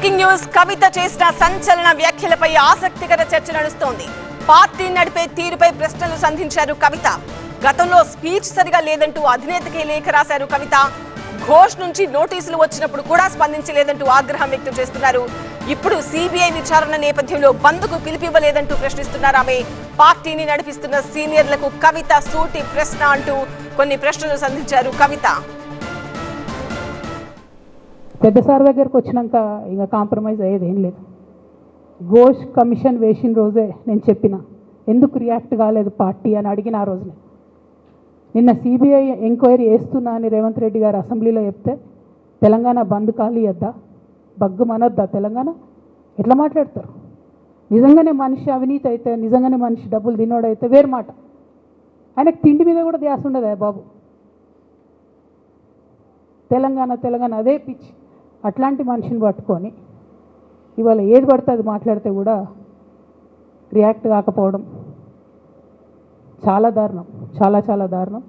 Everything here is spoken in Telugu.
బ్రేకింగ్ న్యూస్ కవిత చేసిన సంచలన వ్యాఖ్యలపై ఆసక్తికర చర్చ నడుస్తోంది. పార్టీ నడిపే తీరుపై ప్రశ్నలు సంధించారు కవిత. గతంలో స్పీచ్ సరిగా లేదంటూ అధినేతకి లేఖ రాశారు కవిత. ఘోష్ నుంచి నోటీసులు వచ్చినప్పుడు కూడా స్పందించలేదంటూ ఆగ్రహం వ్యక్తం చేస్తున్నారు. ఇప్పుడు సిబిఐ విచారణ నేపథ్యంలో బంద్కు పిలిపివ్వలేదంటూ ప్రశ్నిస్తున్నారు ఆమె. పార్టీని నడిపిస్తున్న సీనియర్లకు కవిత సూటి ప్రశ్న అంటూ కొన్ని ప్రశ్నలు సంధించారు కవిత. పెద్ద సార్ దగ్గరకు వచ్చినాక ఇంకా కాంప్రమైజ్ అయ్యేది ఏం లేదు. ఘోష్ కమిషన్ వేసిన రోజే నేను చెప్పిన ఎందుకు రియాక్ట్ కాలేదు పార్టీ? అని అడిగిన ఆ రోజునే. నిన్న సిబిఐ ఎంక్వైరీ వేస్తున్నా అని రేవంత్ రెడ్డి గారు అసెంబ్లీలో చెప్తే తెలంగాణ బంద్ ఖాళీ వద్దా బగ్గు మనొద్దా తెలంగాణ? ఎట్లా మాట్లాడతారు? నిజంగానే మనిషి అవినీతి అయితే నిజంగానే మనిషి డబ్బులు తినోడైతే వేరు మాట. ఆయనకు తిండి మీద కూడా ధ్యాస ఉండదా బాబు? తెలంగాణ తెలంగాణ అదే పిచ్చి. అట్లాంటి మనిషిని పట్టుకొని ఇవాళ ఏది పడితే అది మాట్లాడితే కూడా రియాక్ట్ కాకపోవడం చాలా దారుణం చాలా చాలా దారుణం.